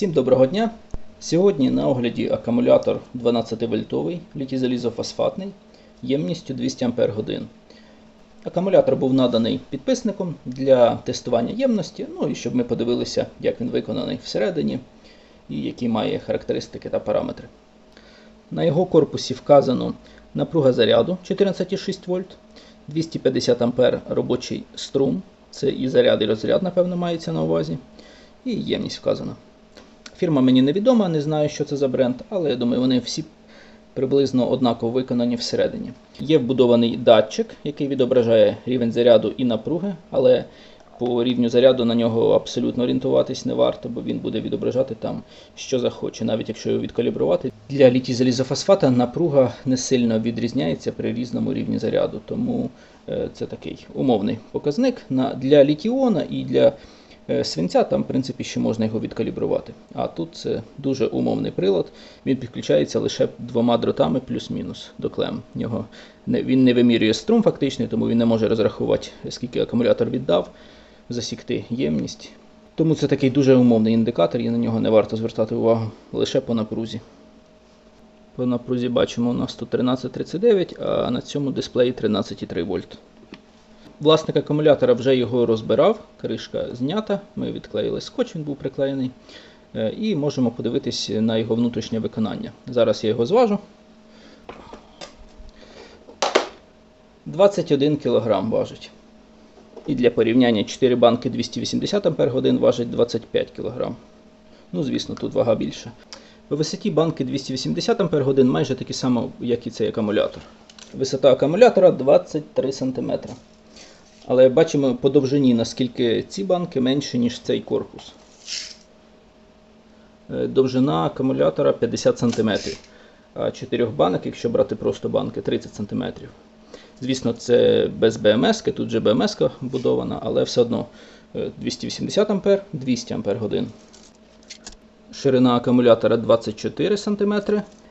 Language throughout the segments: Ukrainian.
Всім доброго дня! Сьогодні на огляді акумулятор 12-вольтовий літій-залізофосфатний ємністю 200 Ах. Акумулятор був наданий підписником для тестування ємності, ну і щоб ми подивилися, як він виконаний всередині і які має характеристики та параметри. На його корпусі вказано напруга заряду 14,6 вольт, 250 А робочий струм, це і заряд, і розряд, напевно, мається на увазі, і ємність вказана. Фірма мені невідома, не знаю, що це за бренд, але я думаю, вони всі приблизно однаково виконані всередині. Є вбудований датчик, який відображає рівень заряду і напруги, але по рівню заряду на нього абсолютно орієнтуватись не варто, бо він буде відображати там, що захоче, навіть якщо його відкалібрувати. Для літій залізофосфата напруга не сильно відрізняється при різному рівні заряду, тому е, це такий умовний показник. Для літіона і для свинця там, в принципі, ще можна його відкалібрувати. А тут це дуже умовний прилад. Він підключається лише двома дротами плюс-мінус до клем. Його він не вимірює струм фактичний, тому він не може розрахувати, скільки акумулятор віддав, засікти ємність. Тому це такий дуже умовний індикатор, і на нього не варто звертати увагу лише по напрузі. По напрузі бачимо, у нас тут 1339, а на цьому дисплеї 13,3 вольт. Власник акумулятора вже його розбирав, кришка знята, ми відклеїли скотч, він був приклеєний. Е, І можемо подивитись на його внутрішнє виконання. Зараз я його зважу. 21 кг важить. І для порівняння 4 банки 280 Ах важить 25 кг. Ну, звісно, тут вага більша. По висоті банки 280 Ах майже такі само, як і цей акумулятор. Висота акумулятора 23 см. Але бачимо по довжині, наскільки ці банки менші, ніж цей корпус. Е, Довжина акумулятора 50 см. А 4 банок, якщо брати просто банки, 30 см. Звісно, це без БМС, тут же БМС вбудована, але все одно е, 280 А, 200 Ах. Ширина акумулятора 24 см.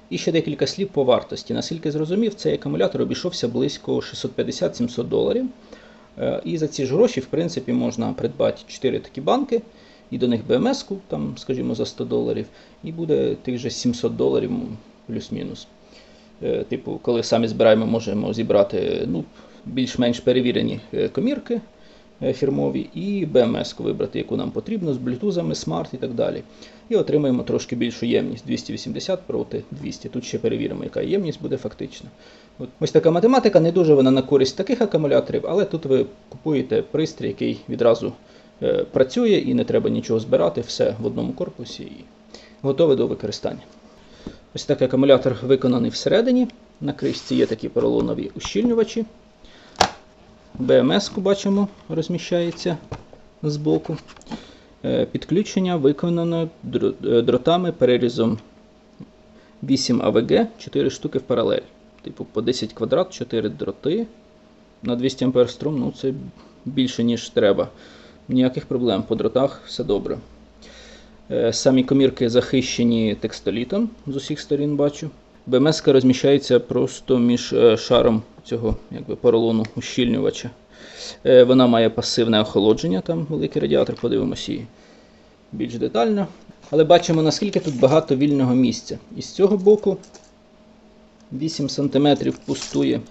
І ще декілька слів по вартості. Наскільки зрозумів, цей акумулятор обійшовся близько 650-700 доларів. Е, І за ці ж гроші, в принципі, можна придбати 4 такі банки, і до них БМС-ку, там, скажімо, за 100 доларів, і буде тих же 700 доларів плюс-мінус. Е, Типу, коли самі збираємо, можемо зібрати ну, більш-менш перевірені е, комірки фірмові і БМС-ку вибрати, яку нам потрібно, з блютузами, смарт і так далі. І отримаємо трошки більшу ємність 280 проти 200. Тут ще перевіримо, яка ємність буде фактично. От. Ось така математика, не дуже вона на користь таких акумуляторів, але тут ви купуєте пристрій, який відразу е, працює і не треба нічого збирати, все в одному корпусі і готове до використання. Ось такий акумулятор виконаний всередині. На кришці є такі поролонові ущільнювачі. БМС-ку бачимо, розміщається збоку. Е, Підключення виконано е, дротами перерізом 8 АВГ, 4 штуки в паралель. Типу по 10 квадрат, 4 дроти на 200 А струм, ну це більше, ніж треба. Ніяких проблем, по дротах все добре. Е, Самі комірки захищені текстолітом з усіх сторін бачу. БМС розміщається просто між е, шаром цього якби, поролону ущільнювача. Е, Вона має пасивне охолодження, там великий радіатор, подивимося її більш детально. Але бачимо, наскільки тут багато вільного місця. І з цього боку 8 см пустує.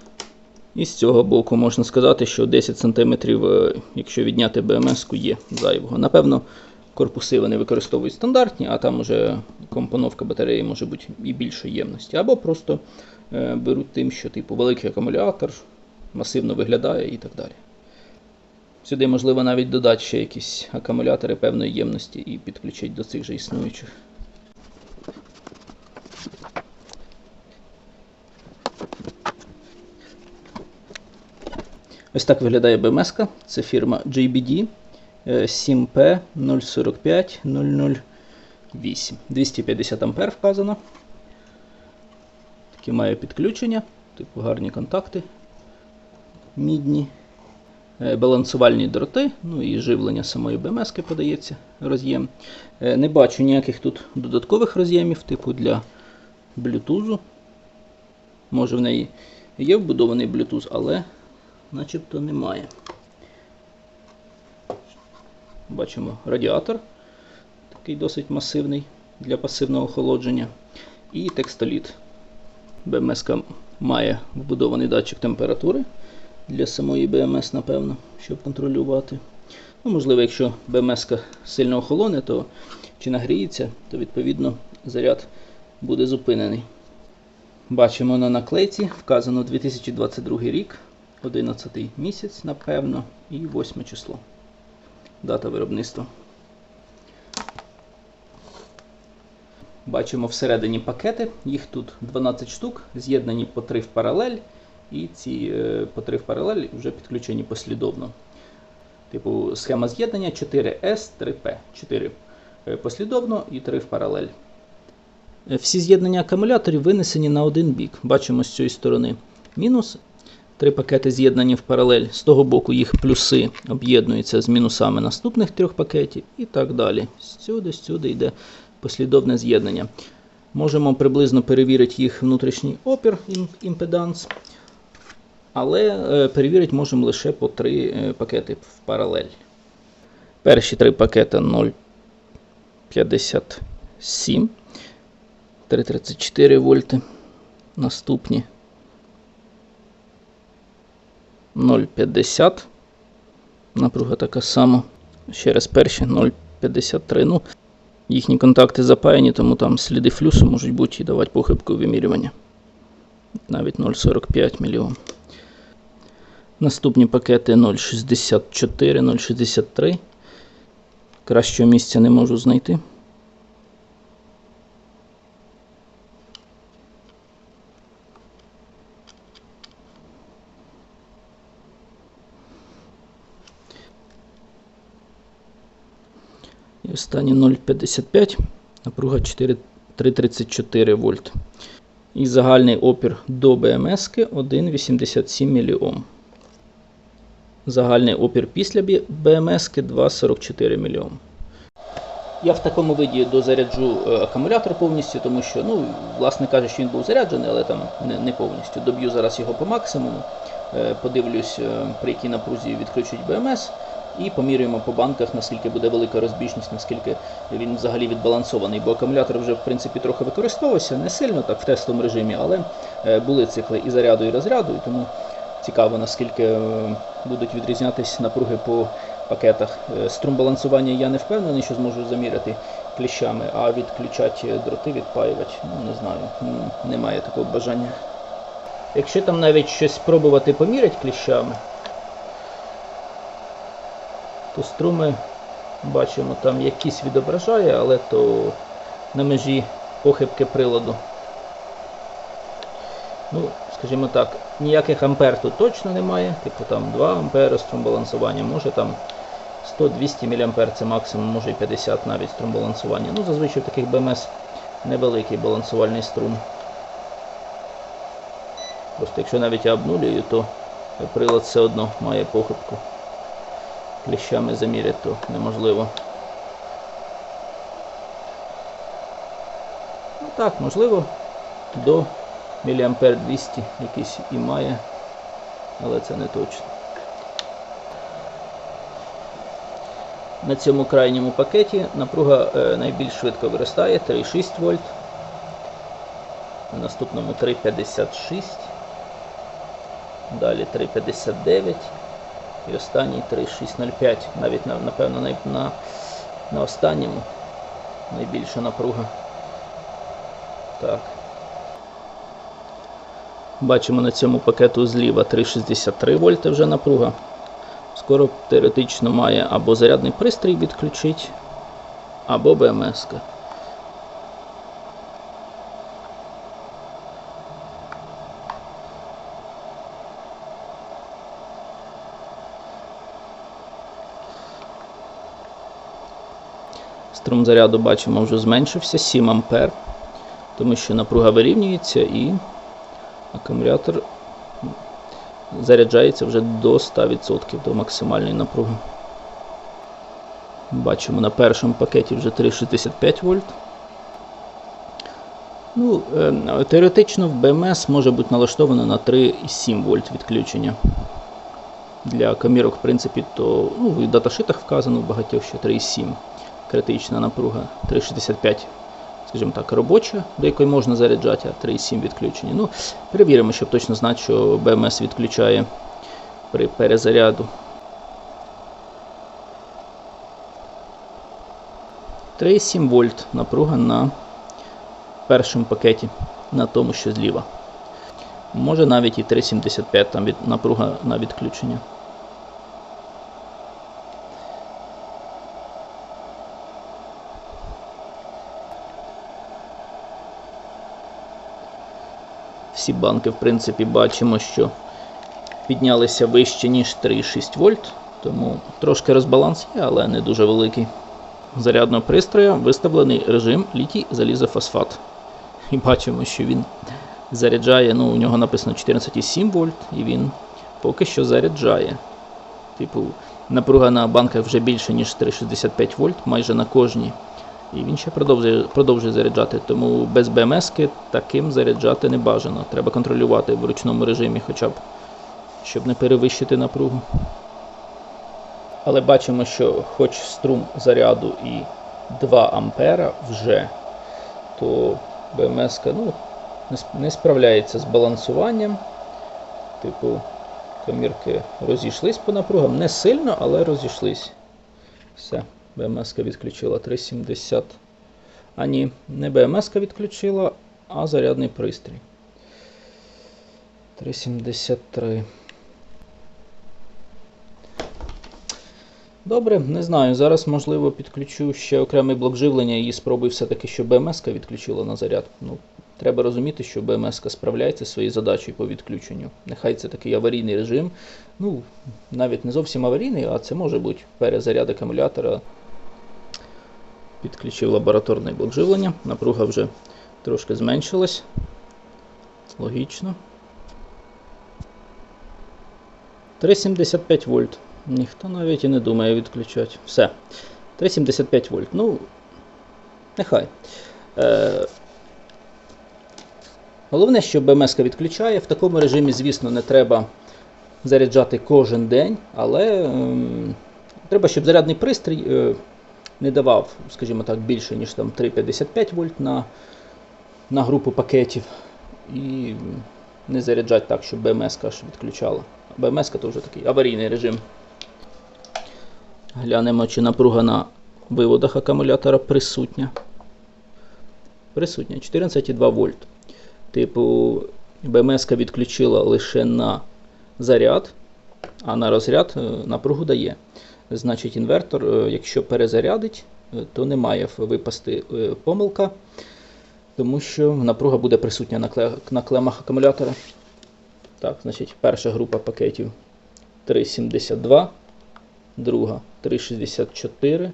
І з цього боку можна сказати, що 10 см, е, якщо відняти БМС-ку, є зайвого. Напевно, корпуси вони використовують стандартні, а там уже компоновка батареї може бути і більшої ємності. Або просто е, беруть тим, що типу великий акумулятор, масивно виглядає і так далі. Сюди можливо навіть додати ще якісь акумулятори певної ємності і підключити до цих же існуючих. Ось так виглядає БМС. -ка. Це фірма JBD е, 7P045 008. 250 А вказано. Таке має підключення, типу гарні контакти. Мідні. Е, Балансувальні дроти, ну і живлення самої БМС подається роз'єм. Е, Не бачу ніяких тут додаткових роз'ємів, типу для блютузу. Може в неї є вбудований Bluetooth, але начебто немає. Бачимо радіатор. такий досить масивний для пасивного охолодження. І текстоліт. БМС має вбудований датчик температури для самої БМС, напевно, щоб контролювати. Ну, можливо, якщо БМС сильно охолоне, то чи нагріється, то відповідно заряд буде зупинений. Бачимо на наклейці, вказано 2022 рік, 11 місяць, напевно, і 8 число. Дата виробництва. Бачимо всередині пакети, їх тут 12 штук, з'єднані по 3 в паралель, і ці е, по 3 в паралель вже підключені послідовно. Типу схема з'єднання 4S, 3P. 4 е, послідовно і 3 в паралель. Е, Всі з'єднання акумуляторів винесені на один бік. Бачимо з цієї сторони мінус. Три пакети з'єднані в паралель. З того боку їх плюси об'єднуються з мінусами наступних трьох пакетів і так далі. Сюди, сюди йде послідовне з'єднання. Можемо приблизно перевірити їх внутрішній опір імпеданс, але е, перевірити можемо лише по три е, пакети в паралель. Перші три пакети 0,57, 334 вольти. Наступні 0,50. Напруга така сама. Ще раз перші 0,53. Ну, їхні контакти запаяні, тому там сліди флюсу можуть бути і давати похибку вимірювання. Навіть 0,45 мОм. Наступні пакети 0,64, 0,63. Кращого місця не можу знайти. І останні 0,55, напруга 4 334 вольт. І загальний опір до БМС 1,87 мОм. Загальний опір після БМС 2,44 мОм. Я в такому виді дозаряджу е, акумулятор повністю, тому що, ну, власне кажучи, він був заряджений, але там не, не повністю. Доб'ю зараз його по максимуму. Е, Подивлюсь, е, при якій напрузі відключить БМС. І поміряємо по банках, наскільки буде велика розбіжність, наскільки він взагалі відбалансований. Бо акумулятор вже в принципі трохи використовувався, не сильно так в тестовому режимі, але е, були цикли і заряду, і розряду, і тому цікаво, наскільки е, будуть відрізнятися напруги по пакетах. Е, Струм балансування я не впевнений, що зможу заміряти кліщами, а відключати дроти, відпаювати, ну не знаю, немає такого бажання. Якщо там навіть щось спробувати поміряти кліщами, струми бачимо там якісь відображає, але то на межі похибки приладу. Ну, скажімо так, ніяких ампер тут точно немає, типу там 2 ампери струм балансування, може там 100-200 мА це максимум, може і 50 навіть струм балансування. Ну, зазвичай в таких БМС невеликий балансувальний струм. Просто якщо навіть я обнулюю, то прилад все одно має похибку кліщами заміряти, то неможливо. Ну так, можливо, до міліампер 200 якийсь і має, але це не точно. На цьому крайньому пакеті напруга е, найбільш швидко виростає 3,6 вольт. На наступному 3,56. Далі 3,59 і останній 3,605. Навіть напевно на, на, на останньому найбільша напруга. Так. Бачимо на цьому пакету зліва 3,63 вольти вже напруга. Скоро теоретично має або зарядний пристрій відключити, або БМС. -ка. Струм заряду бачимо вже зменшився 7 ампер, тому що напруга вирівнюється і акумулятор заряджається вже до 100% до максимальної напруги. Бачимо на першому пакеті вже 3,65 вольт. Ну, е, теоретично в БМС може бути налаштовано на 3,7 вольт відключення. Для камірок, в принципі, то ну, в даташитах вказано в багатьох, що 3,7. Критична напруга 3,65, скажімо так, робоча, до якої можна заряджати, а 3,7 відключення. Ну, перевіримо, щоб точно знати, що БМС відключає при перезаряду. 3,7 вольт напруга на першому пакеті, на тому, що зліва. Може навіть і 3,75 там від, напруга на відключення. Всі банки, в принципі, бачимо, що піднялися вище, ніж 3,6 вольт, тому трошки розбаланс є, але не дуже великий. Зарядного пристрою виставлений режим літій залізофосфат. І бачимо, що він заряджає, ну, у нього написано 14,7 вольт, і він поки що заряджає. Типу, напруга на банках вже більше, ніж 3,65 вольт, майже на кожній. І він ще продовжує, продовжує заряджати, тому без БМС-ки таким заряджати не бажано. Треба контролювати в ручному режимі, хоча б, щоб не перевищити напругу. Але бачимо, що хоч струм заряду і 2 ампера вже, то БМС ну, не справляється з балансуванням. Типу, комірки розійшлись по напругам. Не сильно, але розійшлись. Все, БМС відключила 3,70. А ні, не БМС відключила, а зарядний пристрій. 3,73. Добре, не знаю. Зараз, можливо, підключу ще окремий блок живлення і спробую все-таки, щоб БМС відключила на заряд. Ну, треба розуміти, що БМС справляється своєю задачею по відключенню. Нехай це такий аварійний режим. Ну, навіть не зовсім аварійний, а це може бути перезаряд акумулятора. Підключив лабораторний блок живлення. Напруга вже трошки зменшилась. Логічно. 3,75 вольт. Ніхто навіть і не думає відключати. Все. 3,75 вольт. Ну, нехай. Е, Головне, що БМС відключає. В такому режимі, звісно, не треба заряджати кожен день, але ем, треба, щоб зарядний пристрій е, не давав, скажімо так, більше, ніж там 3,55 вольт на, на групу пакетів. І не заряджати так, щоб БМС аж відключала. БМС то вже такий аварійний режим. Глянемо, чи напруга на виводах акумулятора присутня. Присутня 14,2 вольт. Типу, БМС відключила лише на заряд, а на розряд е, напругу дає. Значить, інвертор, е, якщо перезарядить, е, то не має випасти е, помилка, тому що напруга буде присутня на, кле, на клемах акумулятора. Так, значить, перша група пакетів 3,72, друга 3,64,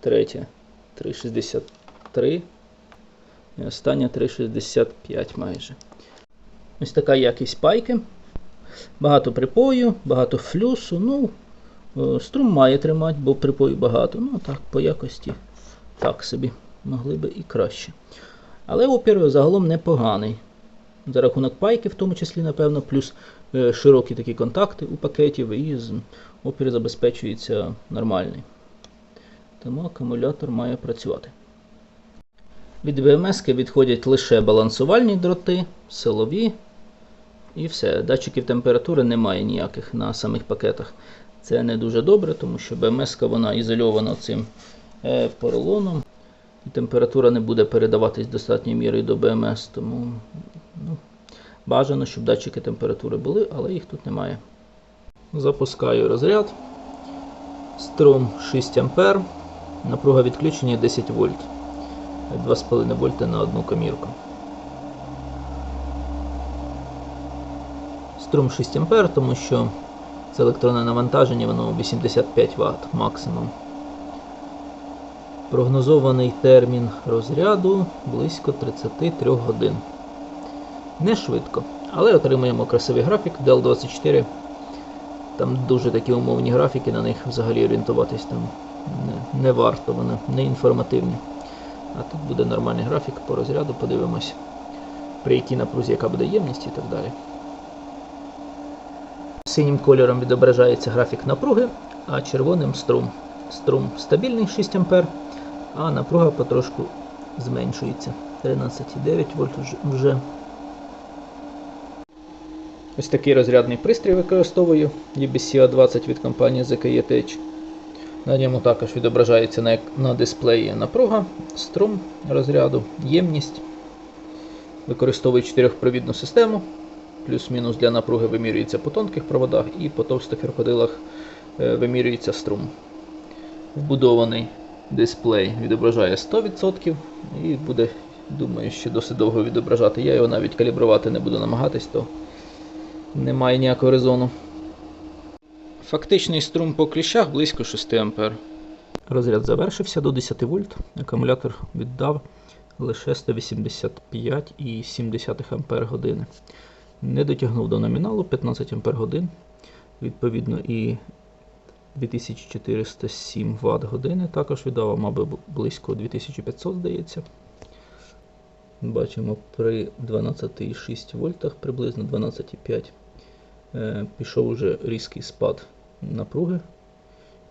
третя 3,63 і остання 3,65 майже. Ось така якість пайки. Багато припою, багато флюсу. Ну, струм має тримати, бо припою багато. Ну так, по якості так собі. Могли би і краще. Але опір загалом непоганий. За рахунок пайки, в тому числі, напевно, плюс е, широкі такі контакти у пакетів, і опір забезпечується нормальний. Тому акумулятор має працювати. Від ВМС відходять лише балансувальні дроти, силові і все. Датчиків температури немає ніяких на самих пакетах. Це не дуже добре, тому що БМС вона ізольована цим е, поролоном. І температура не буде передаватись достатньою мірою до БМС, тому ну, бажано, щоб датчики температури були, але їх тут немає. Запускаю розряд. Струм 6 А, напруга відключення 10 вольт. 2,5 вольта на одну комірку. Струм 6 А, тому що це електронне навантаження, воно 85 Вт максимум. Прогнозований термін розряду близько 33 годин. Не швидко, але отримуємо красивий графік DL24. Там дуже такі умовні графіки, на них взагалі орієнтуватись там не, не варто, вони не інформативні. А тут буде нормальний графік по розряду, подивимось, при якій напрузі, яка буде ємність і так далі. Синім кольором відображається графік напруги, а червоним струм. струм стабільний 6 А, а напруга потрошку зменшується. 13,9 вольт вже-. Ось такий розрядний пристрій використовую EBC A20 від компанії ZKE Tech. На ньому також відображається на, на дисплеї напруга, струм розряду, ємність. Використовую 4-провідну систему. Плюс-мінус для напруги вимірюється по тонких проводах і по товстих крокодилах е, вимірюється струм. Вбудований дисплей відображає 100% і буде, думаю, ще досить довго відображати. Я його навіть калібрувати не буду намагатись, то немає ніякого резону. Фактичний струм по кліщах близько 6 А. Розряд завершився до 10 вольт. Акумулятор віддав лише 185,7 Ампер години. Не дотягнув до номіналу 15 Ампер годин. Відповідно, і 2407 Вт години також віддав, мабуть, близько 2500, здається. Бачимо при 12,6 вольтах, приблизно 12,5 е, пішов уже різкий спад напруги.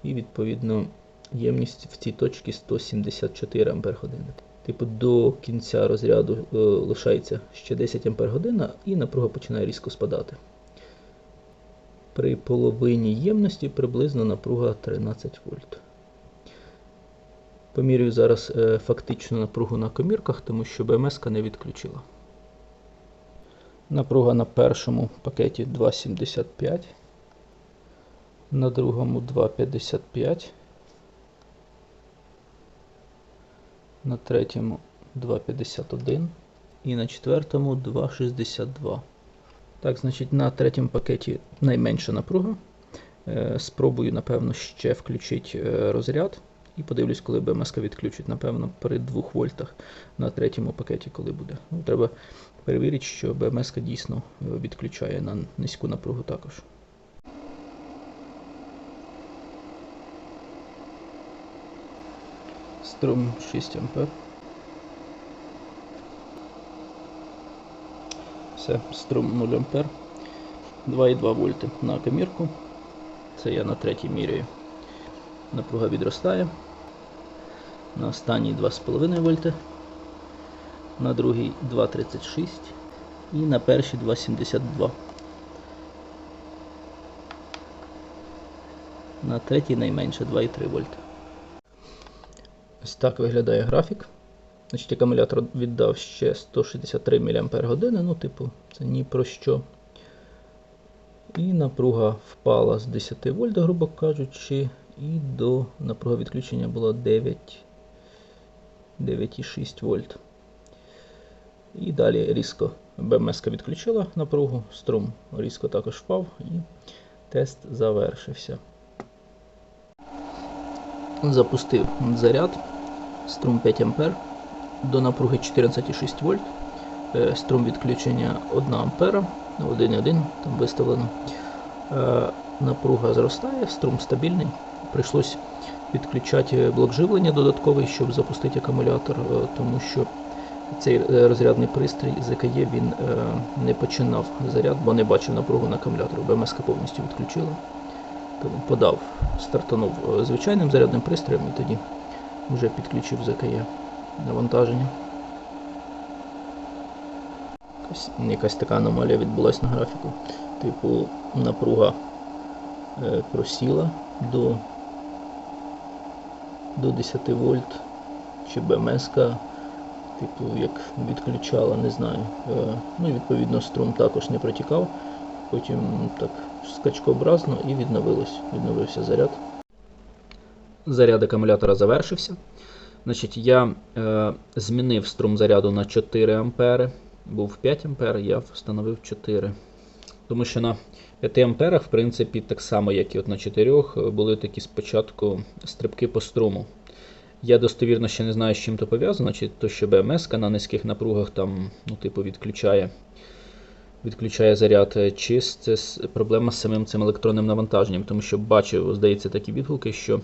І відповідно ємність в цій точці 174 Ампер години. Типу до кінця розряду е, лишається ще 10 Ампер година і напруга починає різко спадати. При половині ємності приблизно напруга 13 вольт. Помірюю зараз е, фактичну напругу на комірках, тому що БМС не відключила. Напруга на першому пакеті 2,75, на другому 2,55, на третьому 2,51 і на четвертому 2,62. Так, значить, на третьому пакеті найменша напруга. Е, Спробую, напевно, ще включити е, розряд. І подивлюсь, коли БМС відключить, напевно, при 2 вольтах на третьому пакеті, коли буде. Ну, треба перевірити, що БМС дійсно е, відключає на низьку напругу також. Струм 6 А. Все, струм 0 А. 2,2 вольти на комірку. Це я на третій міряю. Напруга відростає. На останній 2,5 вольти. На другий 2,36 і на першій 2,72. На третій найменше 2,3 вольти. Ось так виглядає графік. Значить, акумулятор віддав ще 163 мАч, ну, типу, це ні про що. І напруга впала з 10 вольт, грубо кажучи, і до напруга відключення була 9,6 вольт. І далі різко БМС відключила напругу, струм різко також впав і тест завершився. Запустив заряд, струм 5 А до напруги 14,6 вольт. Е, Струм відключення 1 ампера, 1,1 там виставлено. Е, Напруга зростає, струм стабільний. Прийшлось відключати блок живлення додатковий, щоб запустити акумулятор, е, тому що цей розрядний пристрій ЗКЄ він не починав заряд, бо не бачив напругу на акумуляторі. БМС повністю відключила. Подав, стартанув звичайним зарядним пристроєм і тоді вже підключив ЗКЄ навантаження. Якась, якась така аномалія відбулася на графіку. Типу, напруга е, просіла до, до 10 вольт, чи БМС, типу, як відключала, не знаю. Е, ну і відповідно струм також не протікав. Потім так скачкообразно і відновилось. Відновився заряд. Заряд акумулятора завершився. Значить, я е, змінив струм заряду на 4 ампери. Був 5 ампер, я встановив 4. Тому що на 5 амперах, в принципі, так само, як і от на 4, були такі спочатку стрибки по струму. Я достовірно ще не знаю, з чим то пов'язано, чи то, що БМС на низьких напругах там, ну, типу, відключає, відключає заряд, чи це проблема з самим цим електронним навантаженням, тому що бачив, здається, такі відгуки, що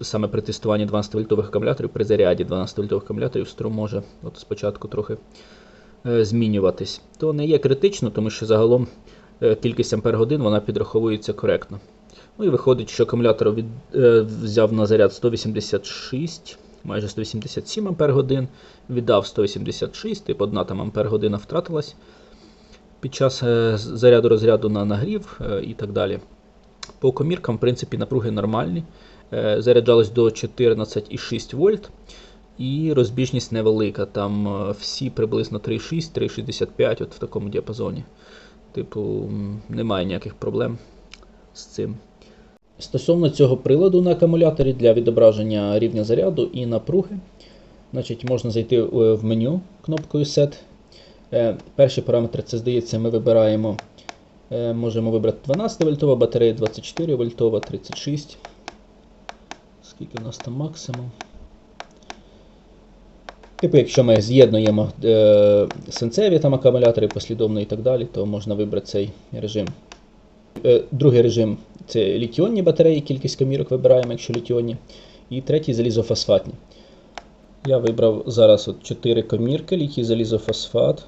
саме при тестуванні 12-вольтових акумуляторів, при заряді 12-вольтових акумуляторів струм може от спочатку трохи е, змінюватись. То не є критично, тому що загалом е, кількість ампер годин вона підраховується коректно. Ну і виходить, що акумулятор від, е, взяв на заряд 186, майже 187 Ампер годин, віддав 186, типу 1 там Ампер година втратилась під час заряду розряду на нагрів і так далі. По коміркам, в принципі, напруги нормальні. Е, заряджалось до 14,6 вольт. І розбіжність невелика. Там е, всі приблизно 3,6, 3,65 от в такому діапазоні. Типу, немає ніяких проблем з цим. Стосовно цього приладу на акумуляторі для відображення рівня заряду і напруги, значить, можна зайти е, в меню кнопкою Set. Перші параметри, це здається, ми вибираємо. Можемо вибрати 12 вольтова батарея, 24 вольтова, 36. Скільки в нас там максимум? Типу, якщо ми з'єднуємо е, сенцеві там акумулятори послідовно і так далі, то можна вибрати цей режим. Е, другий режим це літіонні батареї, кількість комірок вибираємо, якщо літіонні. І третій залізофосфатні. Я вибрав зараз от 4 комірки, літій залізофосфат.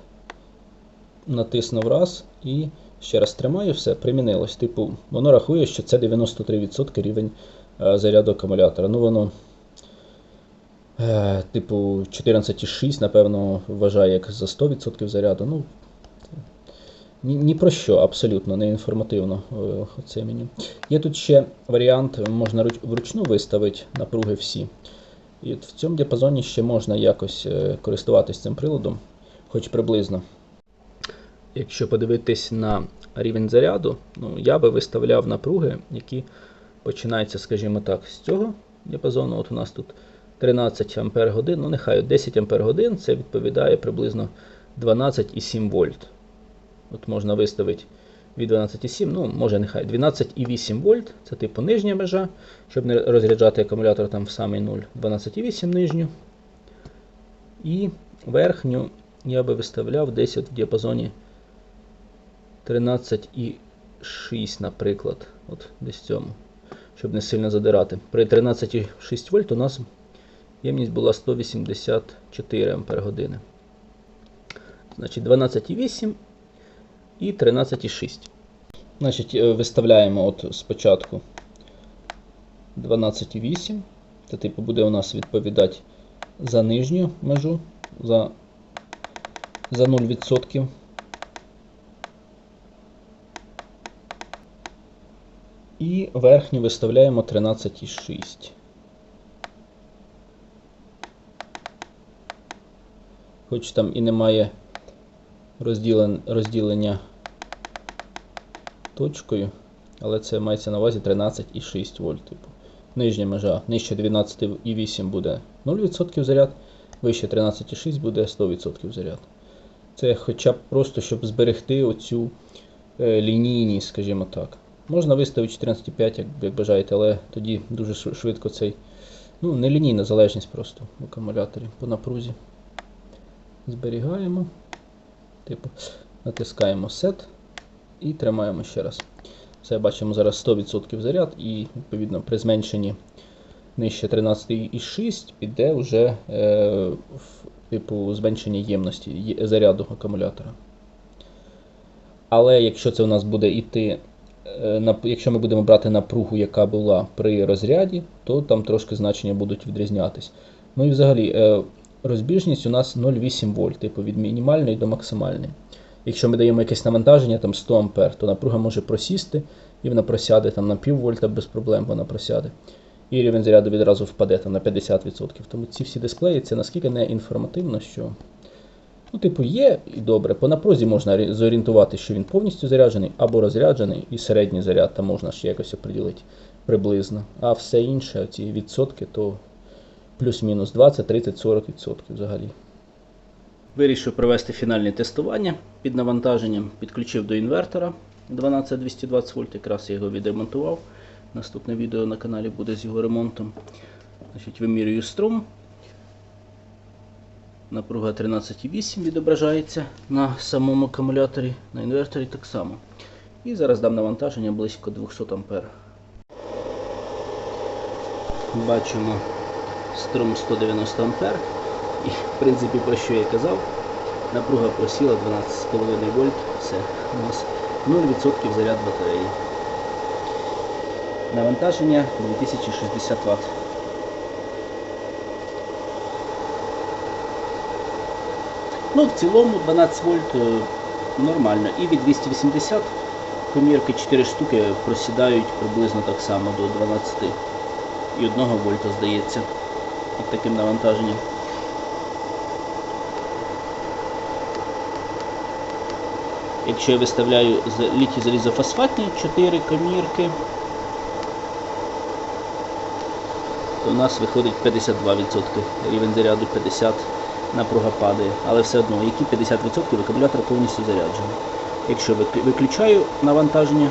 Натиснув раз і ще раз тримаю, все, примінилось. Типу, воно рахує, що це 93% рівень заряду акумулятора. Ну, воно Е, Типу 14,6, напевно, вважає як за 100% заряду. Ну, ні, ні про що, абсолютно не інформативно е, оце меню. Є тут ще варіант, можна вручну виставити напруги всі. І в цьому діапазоні ще можна якось е, користуватись цим приладом, хоч приблизно. Якщо подивитись на рівень заряду, ну, я би виставляв напруги, які починаються, скажімо так, з цього діапазону. От у нас тут 13 Ампер годин, ну нехай 10 Ампер годин, це відповідає приблизно 12,7 вольт. От можна виставити від 12,7, ну може нехай 12,8 вольт, це типу нижня межа, щоб не розряджати акумулятор там в самий 0, 12,8 нижню. І верхню я би виставляв десь от в діапазоні 13,6, наприклад. От десь цьому, щоб не сильно задирати. При 13,6 вольт у нас ємність була 184 Ампер години. Значить 12,8 і 13,6. Значить, е, виставляємо от спочатку 12,8. Це типу буде у нас відповідати за нижню межу, за, за 0%. І верхню виставляємо 13,6. Хоч там і немає розділен, розділення точкою, але це мається на увазі 13,6 вольт. Типу. Нижня межа нижче 12,8 буде 0% заряд, вище 13,6 буде 100% заряд. Це хоча б просто, щоб зберегти оцю е, лінійність, скажімо так. Можна виставити 14,5, як, як бажаєте, але тоді дуже швидко цей. Ну, не лінійна залежність просто в акумуляторі по напрузі. Зберігаємо. Типу, натискаємо Set і тримаємо ще раз. Все, бачимо зараз 100% заряд, і відповідно при зменшенні нижче 13,6 піде вже е, в, типу зменшення ємності заряду акумулятора. Але якщо це у нас буде йти, якщо ми будемо брати напругу, яка була при розряді, то там трошки значення будуть відрізнятись. Ну і взагалі, е, розбіжність у нас 0,8 вольт, типу від мінімальної до максимальної. Якщо ми даємо якесь навантаження, там 100 ампер, то напруга може просісти, і вона просяде там на пів вольта без проблем вона просяде. І рівень заряду відразу впаде там на 50%. Тому ці всі дисплеї це наскільки не інформативно, що. Ну, типу, є і добре. По напрузі можна зорієнтувати, що він повністю заряджений або розряджений, і середній заряд там можна ще якось оприділити приблизно. А все інше, ці відсотки, то плюс-мінус 20, 30, 40 відсотків взагалі. Вирішив провести фінальне тестування під навантаженням, підключив до інвертора 12220 вольт, якраз я його відремонтував. Наступне відео на каналі буде з його ремонтом. Значить, Вимірюю струм. Напруга 13,8 відображається на самому акумуляторі, на інверторі так само. І зараз дам навантаження близько 200 А. Бачимо струм 190 А. І в принципі про що я казав, напруга просіла 12,5 вольт, все, у нас 0% заряд батареї. Навантаження 2060 Вт. Ну, в цілому 12 вольт е, нормально. І від 280 комірки 4 штуки просідають приблизно так само до 12 і 1 вольта, здається, під таким навантаженням. Якщо я виставляю літій залізофосфатні 4 комірки, то у нас виходить 52% рівень заряду 50 напруга падає. Але все одно, які 50% акумулятор повністю заряджений. Якщо виключаю навантаження,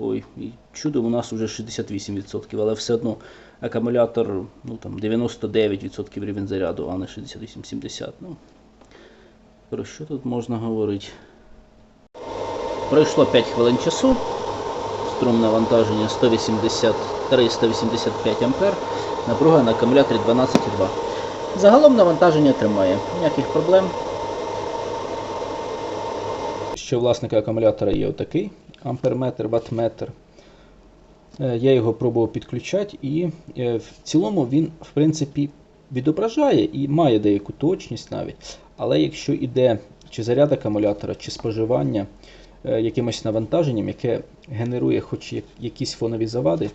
ой, і чудо у нас вже 68%, але все одно акумулятор ну, там, 99% рівень заряду, а не 68-70. Ну, про що тут можна говорити? Пройшло 5 хвилин часу. Струм навантаження 183-185 А. Напруга на акумуляторі 12,2. Загалом навантаження тримає. Ніяких проблем. Що власника акумулятора є отакий амперметр, ваттметр. Е, Я його пробував підключати, і е, в цілому він, в принципі, відображає і має деяку точність навіть. Але якщо йде чи заряд акумулятора, чи споживання е, якимось навантаженням, яке генерує хоч якісь фонові завади,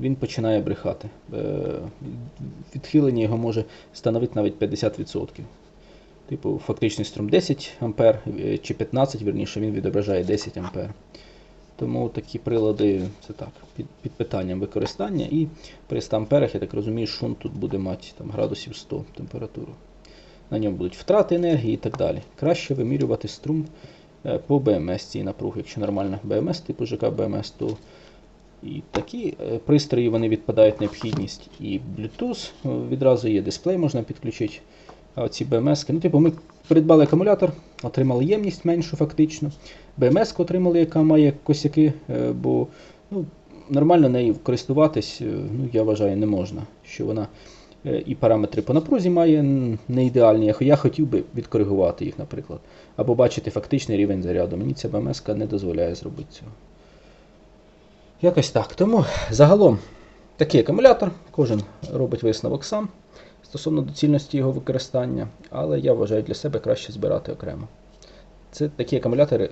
він починає брехати. Е, Відхилення його може становити навіть 50%. Типу, фактичний струм 10 А е, чи 15, вірніше, він відображає 10 А. Тому такі прилади це так, під, під питанням використання. І при 100 амперах, я так розумію, шунт тут буде мати там, градусів 100 температуру. На ньому будуть втрати енергії і так далі. Краще вимірювати струм е, по БМС цієї напруги. Якщо нормальна БМС, типу ЖК БМС, то і такі е, пристрої вони відпадають необхідність. І Bluetooth е, відразу є дисплей, можна підключити. А оці BMS, ну, типу, ми придбали акумулятор, отримали ємність меншу фактично. BMS отримали, яка має косяки, е, бо ну, нормально нею користуватись, ну, я вважаю, не можна. Що вона і параметри по напрузі має не ідеальні. Я хотів би відкоригувати їх, наприклад. Або бачити фактичний рівень заряду. Мені ця BMS не дозволяє зробити цього. Якось так. Тому загалом такий акумулятор, кожен робить висновок сам стосовно доцільності його використання, але я вважаю для себе краще збирати окремо. Це такі акумулятори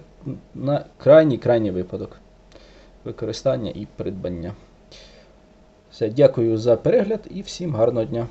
на крайній крайній випадок використання і придбання. Все, дякую за перегляд і всім гарного дня.